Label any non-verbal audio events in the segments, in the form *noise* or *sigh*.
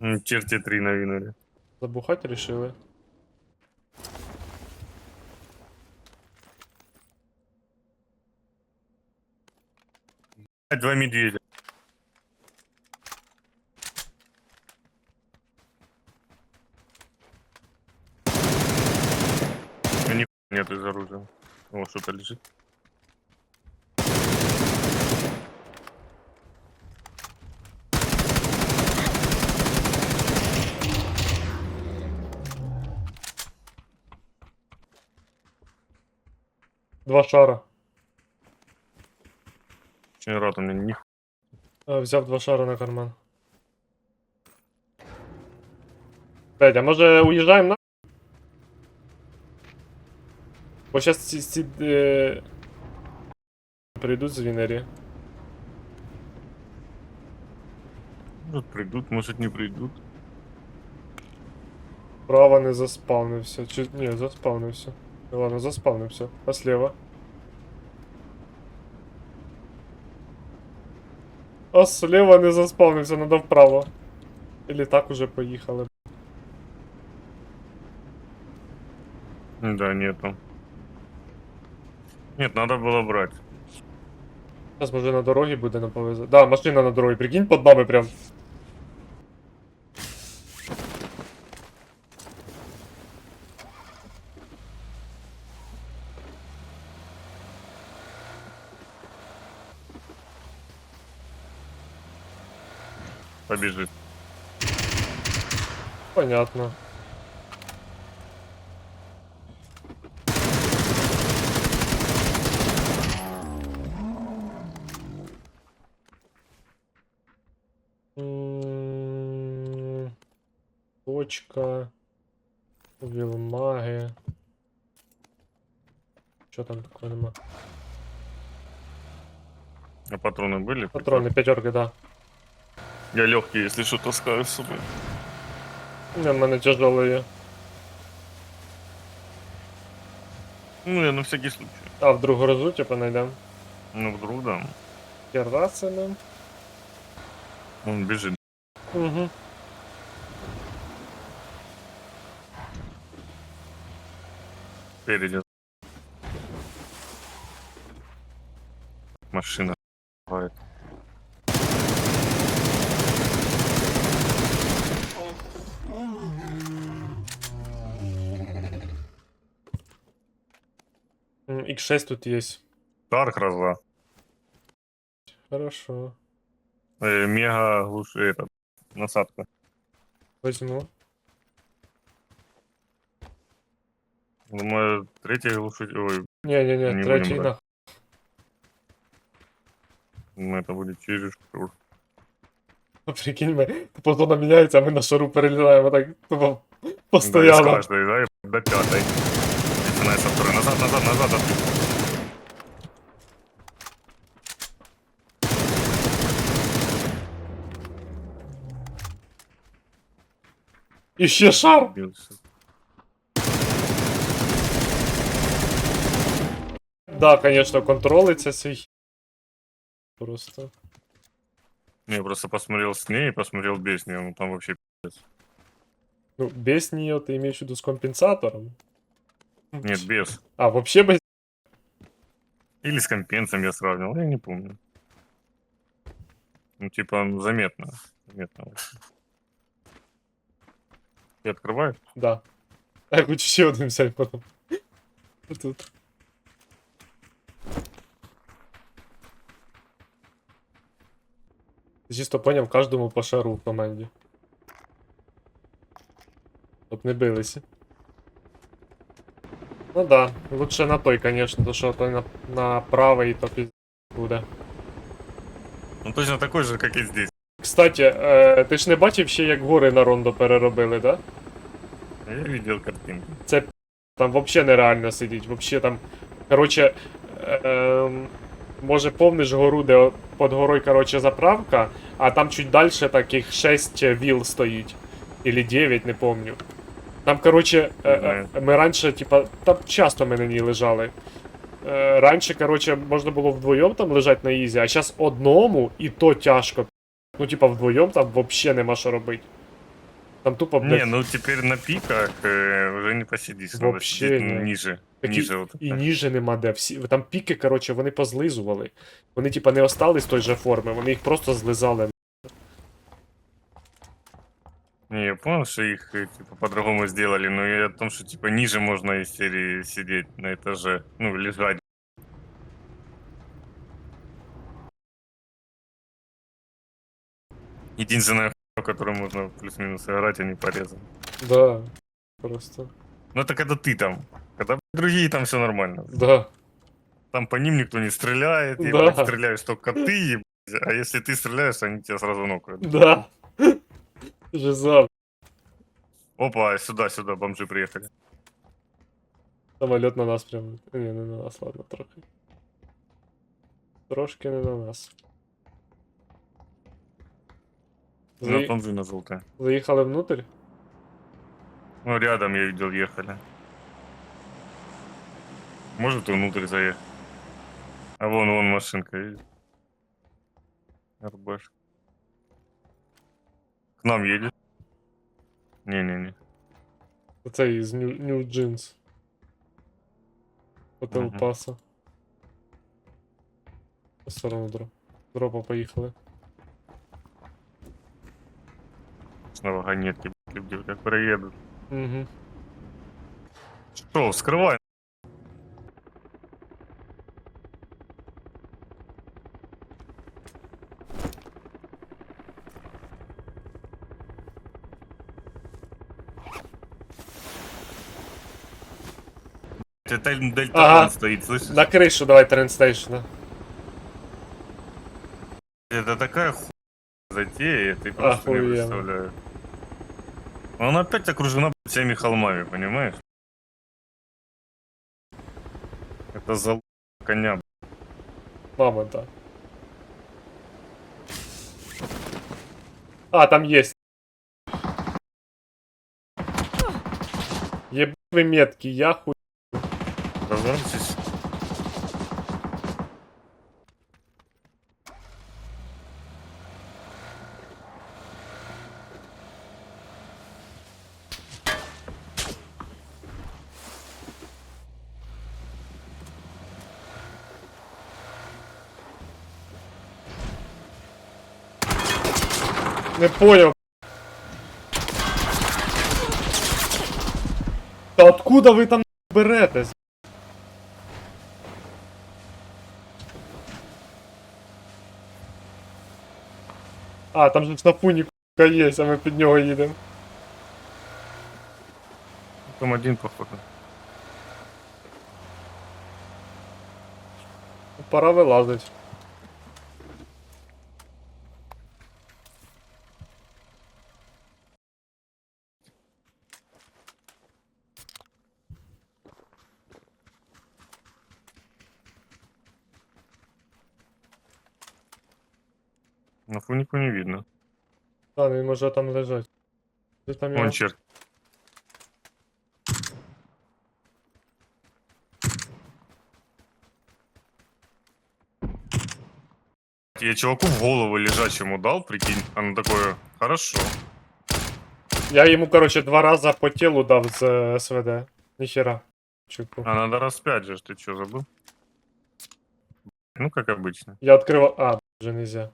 Черти три навинули. Забухать рішили. Два медведя. Ни нет из оружия. О, что-то лежит. Два шара. Очень рад, у меня ни Е, Взяв два шара на карман. Блять, а може уїжджаємо на. Бо зараз ці, ці е... прийдуть з Вінері. Может придут, может не придут. Право не заспавнився. Чи... Ні, заспавнився. Ну ладно, заспавнився. А слева? А слева не заспавнився, надо вправо. Или так уже поїхали. Да, нету. Нет, надо было брать. Зараз може на дорогі буде на повезе. Да, машина на дорогі, прикинь, під нами прям. Побежит. Понятно. Точка. Вілмаги. Що там такого нема? А патроны были? Патрони, п'ятерки, да. Я легкий, если что, таскаю с собой. В мене тяжелые. Ну, я на всякий случай. А в другу разу, типа, найдем. Ну, вдруг, да. Керасами. Он бежит. Угу. Спереди. Машина. X6 тут есть. Тарк разла. Хорошо. Э, мега глуш... этот, насадка. Возьму. Думаю, третий глушитель... Ой, Не-не-не, Не третій будем нах. думаю, это будет через шкур. Прикинь, ми тупо зона міняється, а ми на шару перелітаємо так тупо Да, из постоянно. каждой, да, и до пятой. Начиная со второй. Назад, назад, назад. І ще шар! Да, конечно, контролиться свій. Просто. Не, я просто посмотрел с ней и посмотрел без нее. Ну там вообще пиздец. Ну, без нее ты имеешь в виду с компенсатором? Нет, без. А, вообще без. Или с компенсом я сравнивал, я не помню. Ну, типа, заметно. Заметно. Ты открываешь? Да. А я хочу ще один взяти потім. Тут. Чисто поняв кожному по шару в команді. Щоб не билися. Ну да, лучше на той, конечно, то що той на, на правий, то піз... буде. Он точно такой же, как и здесь. Кстати, е, ти ж не бачив ще, як гори на рондо переробили, да? Я видел картинку. Там вообще нереально сидіть. Вообще там. Короче, ем, може помниш гору, де о- під горою, короче, заправка, а там чуть далі таких 6 віл стоїть. Или 9, не помню. Там, короче, е, е, ми раніше, типа, там часто ми на ній лежали. Е, раніше, короче, можна було вдвоєм там лежати на ізі, а зараз одному і то тяжко. Ну, типа, вдвоєм там вообще нема що робити. Там тупо, Не, ну теперь на пиках э, уже не посидишь. Надо Вообще сидеть не. ниже. такі- Ниже вот і так. ніже нема де. Всі, там піки, коротше, вони позлизували. Вони, типа, не остались той же форми, вони їх просто злизали. Не, я понял, что их э, типа по-другому сделали, но и о том, что типа ниже можно из серии сидеть на этаже, ну, лежать. Единственная хуйня, которую можно плюс-минус играть, они порезаны. Да. Просто. Но это когда ты там. Когда другие там все нормально. Да. Там по ним никто не стреляет, и Да. стреляешь только ты, ебать, а если ты стреляешь, они тебя сразу нокают. Да. Жиза. Опа, сюда, сюда, бомжи приехали. Самоліт на нас прямо. Ні, не на нас, ладно, трохи. Трошки не на нас. Ну, Заї- бомжи на желтые. Заїхали внутрь? Ну, рядом я видел, ехали. Может, и внутрь заехать. А вон, вон машинка, видишь? РБш. К нам едет. Не-не-не. Оцей з New, New Jeans. Хотел Мгм. паса. По сторону дроп. Дропа поїхали. На вагонетке, блядь, люди как проедут. Угу. Что, вскрывай. Дельтаплан Ага. стоит, слышишь? На кришу давай трендстейшна. Это такая ху... затея, ты просто не Охуенно. представляешь. Она опять окружена всеми холмами, понимаешь? Это за коня. да. А, там есть. Вы метки, я хуй. Разорвитесь. Не понял. Да откуда вы там беретесь? А, там же ж на пуні к***ка є, а ми під нього їдемо. Там один, походу. Пора вилазить. На фунику не видно. Та, він може там лежать. Ти там його? Вон черт. Я чуваку в голову лежачему дал, прикинь. Оно такое, хорошо. Я йому, короче, два рази по тілу дав з е, СВД. Ніхера. Чуку. А надо раз пять же, ты что, забыл? Ну, как обычно. Я відкривав. А, вже нельзя.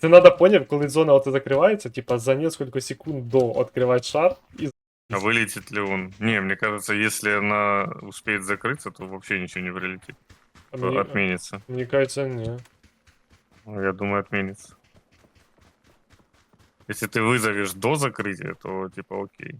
Це надо поняв, коли зона от закривається, типа за несколько секунд до відкривати шар і А вылетит ли он? Не, мне кажется, если она успеет закрыться, то вообще ничего не прилетит. А То мені, Отменится. мені кажется, ні. Ну, Я думаю, отменится. Если ты вызовешь до закрытия, то типа окей.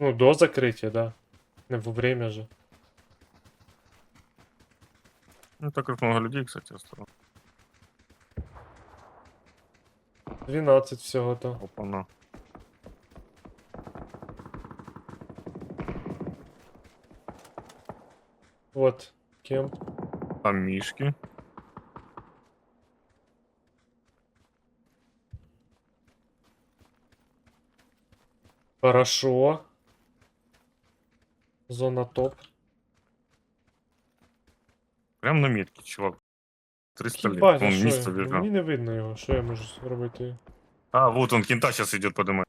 Ну, до закриття, да. Не во время же. Ну, так как много людей, кстати, осталось. 12 всього то. Опа-на. Вот. Кемп. Там мишки. Хорошо. Зона топ. Прям на метке, чувак. 300 лет. Он що вниз я? Мені не видно його, що я можу зробити? А, вот он, кента сейчас идет поднимать.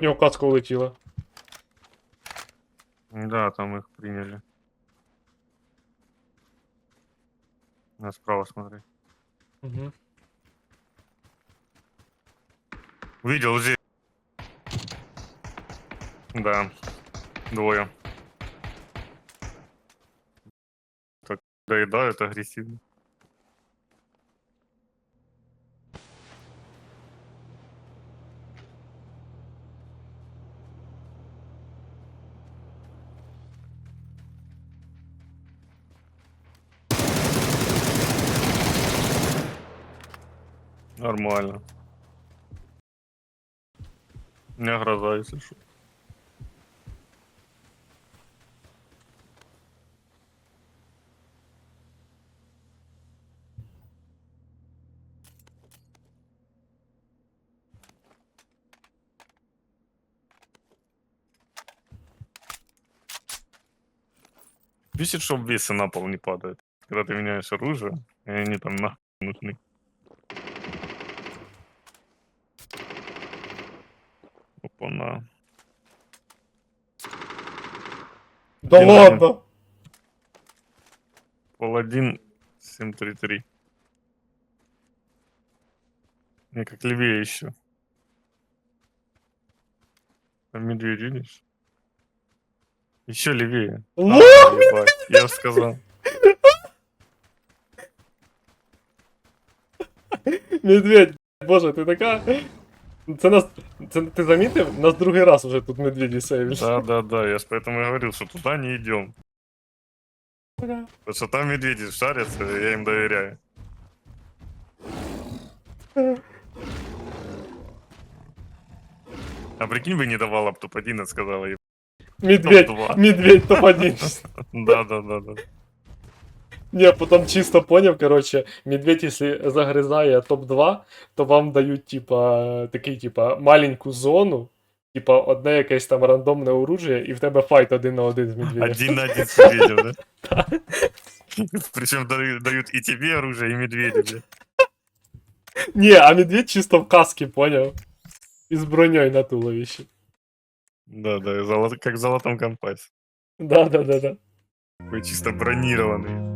У нього каска улетіла. Да, там их приняли. На справа смотри. Угу. Видел здесь. Да. Двое. Так, доедают агрессивно. Нормально. Меня гроза, если что. Бесит, что весы на пол не падают. Когда ты меняешь оружие, и они там нахуй нужны. Опа-на. Да Один ладно! Паладин 733. Не, как левее еще. А медведь видишь? Еще левее. А, Лох! ебать, я же сказал. Медведь! Боже, ти така. Це нас. Це ти замітив? Нас другий раз вже тут медведі сейвиш. Да, да, да, я ж поэтому и говорил, что туда не идем. Потому что там медведи шарятся, и я им доверяю. А прикинь, бы не давала б топ-1, сказала ей. Медведь, Топ-два. медведь топ-1. *laughs* Да, да, да, да. Не, потом чисто поняв, короче, медведь, если загризає топ-2, то вам дають, типа, такий, типа, маленьку зону, типа, одне якесь там рандомне оружие, і в тебе файт один на один з медведем. Один на один с медведем, да? Причем дают и тебе оружие, и медведю, да? Ні, а медведь чисто в каске, поняв? І з броньою на туловищі. Да, да, золото- как в золотом компасе. Да, да, да, да. Такой чисто бронированный.